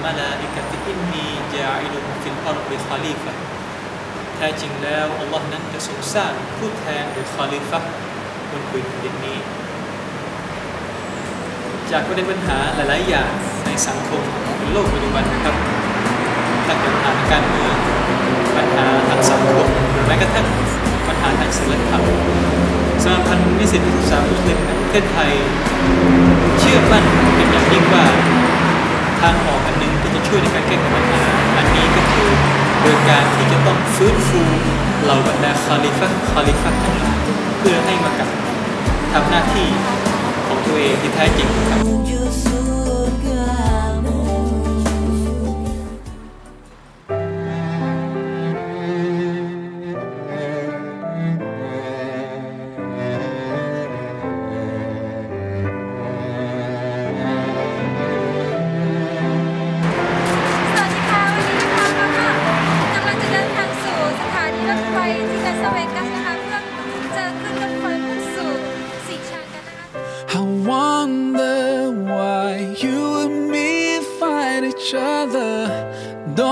الملائكة إني جاعل في الأرض خليفة แท้จริงแล้วอัลลอฮ์นั้นจะทรงสร้างผู้แทนหรือคอลิฟะบนพื้นแผ่นดินนี้ จากประเด็นปัญหาหลาย ๆ อย่างในสังคมในโลกปัจจุบันนะครับตั้งแต่ปัญหาทางการเมืองปัญหาทางสังคมหรือแม้กระทั่งปัญหาทางศีลธรรมสำหรับพันนิสิตนักศึกษามุสลิมในประเทศไทย เชื่อมั่นเป็นอย่างยิ่งว่า ทางออกอันหนึ่งที่จะช่วยในการแก้ไขปัญหาอันนี้ก็คือโดยการที่จะต้องฟื้นฟูเหล่าบรรดาคาลิฟะคาลิฟะทั้งหลายเพื่อให้มากับทำหน้าที่ของตัวเองที่แท้จริงครับ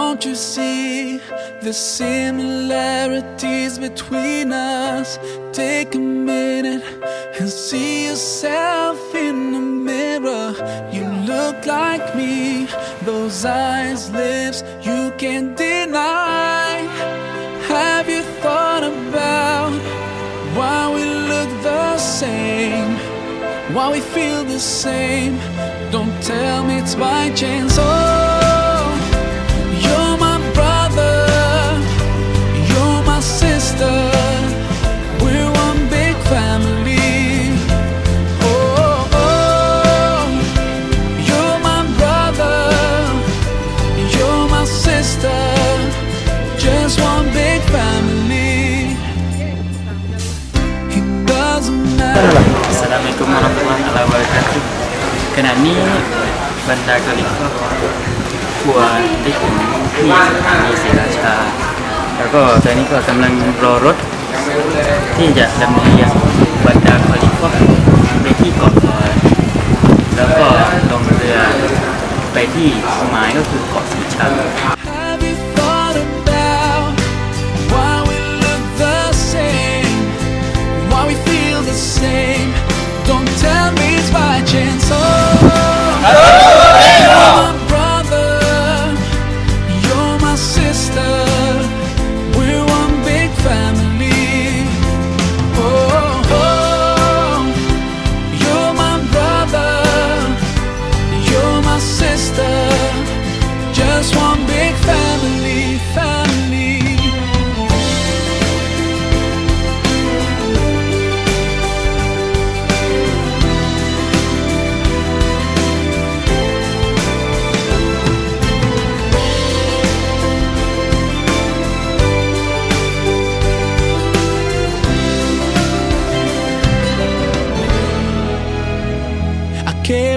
Don't you see the similarities between us? Take a minute and see yourself in the mirror. You look like me, those eyes, lips, you can't deny. Have you thought about why we look the same? Why we feel the same? Don't tell me it's by chance. Oh, Assalamualaikum warahmatullahi wabarakatuh ขณะนี้บรรดากลิกก็ทัวรได้ถึงที่สถานีศรีราชา แล้วก็ตอนนี้ก็กำลังรอรถที่จะลำเลียงบรรดาคอลิฟอไปที่เกาะลอยแล้วก็ลงเรือไปที่หมายก็คือเกาะสีชัง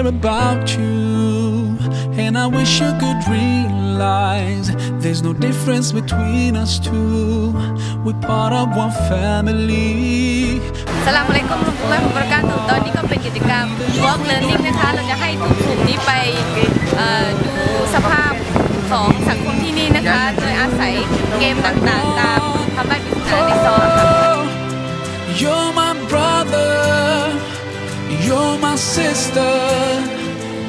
care about you, and I wish you could realize there's no difference between us two. We're part of one family. สลามอะลัยกุมรุลลอฮิวะบะเราะกาตุฮ์ตอนนี้ก็เป็นกิจกรรม Walk Learning นะคะ เราจะให้ทุกกลุ่มนี้ไปดูสภาพของสังคมที่นี่นะคะ โดยอาศัยเกมต่างๆ sister.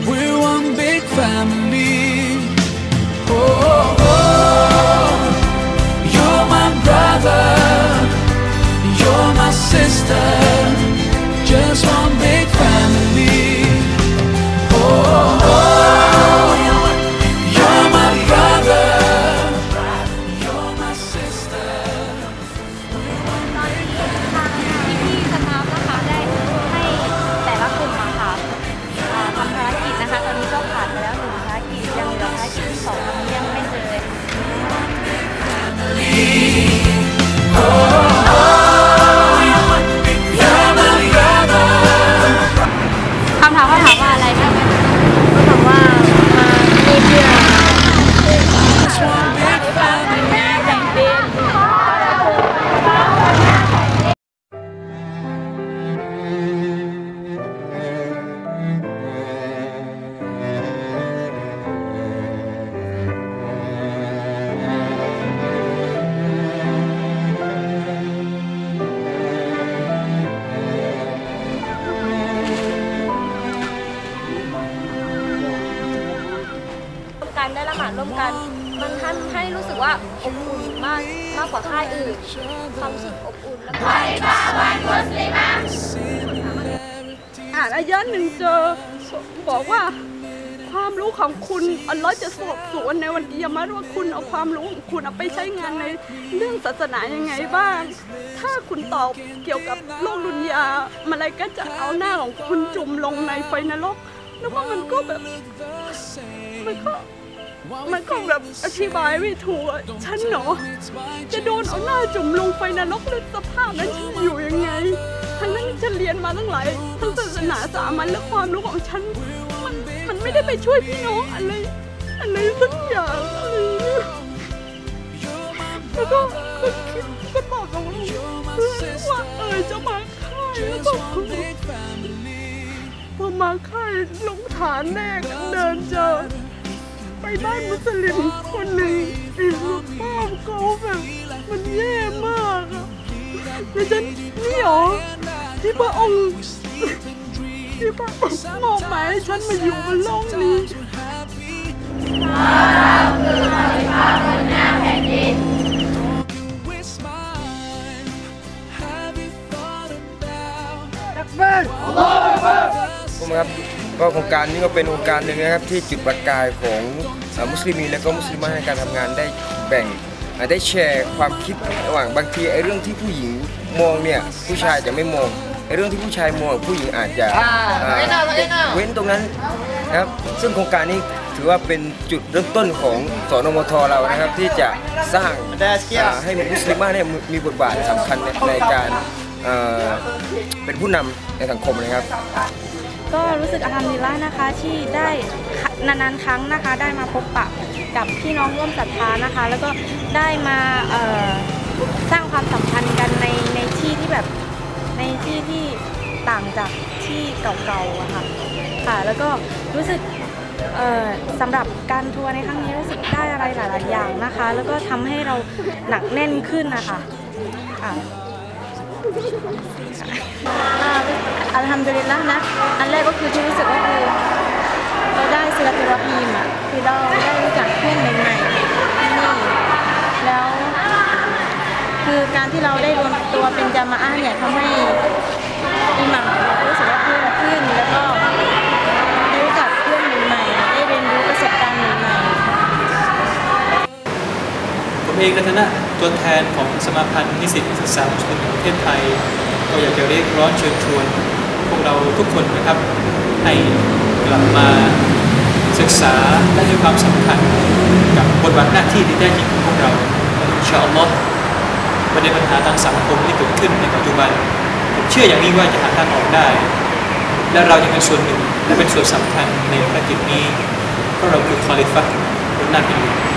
We're one big family. การได้ละหมาดร่วมกัน มันทำให้รู้สึกว่าอบอุ่นมากมากกว่าค่ายอื่นความรู้สึกอบอุ่นแล้วก็อ่านอายะหนึ่งเจอบอกว่าความรู้ของคุณอัลลอฮ์จะสอบสวนในวันกิยามะห์ว่าคุณเอาความรู้ของคุณเอาไปใช้งานในเรื่องศาสนายังไงบ้าง ถ้าคุณตอบเกี่ยวกับโลกดุนยามาอะไรก็จะเอาหน้าของคุณจุ่มลงในไฟนรกแล้วว่ามันก็แบบมันก็ มันก็แบบอธิบายไม่ถูกอะฉันเนาะจะโดนเอาหน้าจุ่มลงไฟนรกแล้วสภาพนั้นฉันอยู่ยังไง ทั้งนั้นฉันเรียนมาตั้งหลายทั้งศาสนาสามัญและความรู้ของฉัน มันมันไม่ได้ไปช่วยพี่น้องอะไรอะไรสักอย่างอะไรอย่างเงี้ยแล้วก็ก็คิดก็ตอบตรงเพื่อนว่าเออจะมาค่ายแล้วก็พอมาค่ายลงฐานแรกเดินเจอ ไปบ้านมุสลิมคนหนึ่งอีกภาพเขาแบบมันแย่มากอะแล้วฉันนี่หรอที่พระองค์ที่พระองค์มอบหมายให้ฉันมาอยู่บนโลกนี้ With smile, have you thought about ผม ครับก็โครงการนี้ก็เป็นโครงการหนึ่งนะครับที่จุดประกายของเอ่อมุสลิมีและก็มุสลิมในการทำงานได้แบ่งอ่าได้แชร์ความคิดระหว่างบางทีไอ้เรื่องที่ผู้หญิงมองเนี่ยผู้ชายจะไม่มองไอ้เรื่องที่ผู้ชายมองผู้หญิงอาจจะอ่าเว้นตรงนั้นนะครับซึ่งโครงการนี้ถือว่าเป็นจุดเริ่มต้นของสนมทเรานะครับ ที่จะสร้างอ่าให้มุสลิมาเนี่ยมีบทบาทสำคัญในในการเอ่อเป็นผู้นำในสังคมนะครับ ก็รู้สึกอาฮัมดุลิลละห์นะคะที่ได้นานๆครั้งนะคะ ได้มาพบปะกับพี่น้องร่วมศรัทธานะคะ แล้วก็ได้มาสร้างความสัมพันธ์กันในในที่ที่แบบในที่ที่ต่างจากที่เก่าๆอะค่ะค่ะ แล้วก็รู้สึกสำหรับการทัวร์ในครั้งนี้รู้สึกได้อะไรหลาย ๆ อย่างนะคะ แล้วก็ทำให้เราหนักแน่นขึ้นนะคะค่ะ อัลฮัมดุลิลละนะ อันแรกก็คือที่รู้สึกก็คือเราได้ศิลปินรฮีมอะคือเราได้รู้จักเพื่อนใหม่ๆที่นี่แล้วคือการที่เราได้รวมตัวเป็นจามาอะห์เนี่ยทำให้อิหมัมของรู้สึกว่าเพิ่มขึ้นแล้วก็ได้รู้จักเพื่อนใหม่ๆได้เรียนรู้ประสบการณ์ใหม่ๆผมเองในฐานะ ตัวแทนของสมาพันธ์นิสิตนักศึกษามุมแห่งประเทศไทย ก็อยากจะเรียกร้องเชิญชวน พวกเราทุกคนนะครับ ให้กลับมาศึกษาและให้ความสำคัญกับบทบาทหน้าที่ที่แท้จริงของพวกเราอินชาอัลลอฮ์ประเด็นปัญหาทางสังคมที่เกิดขึ้นในปัจจุบันผมเชื่ออย่างนี้ว่าจะหาทางออกได้ และเรายังเป็นส่วนหนึ่งและเป็นส่วนสำคัญในภารกิจนี้เพราะเราคือคอลิฟะห์บนหน้าแ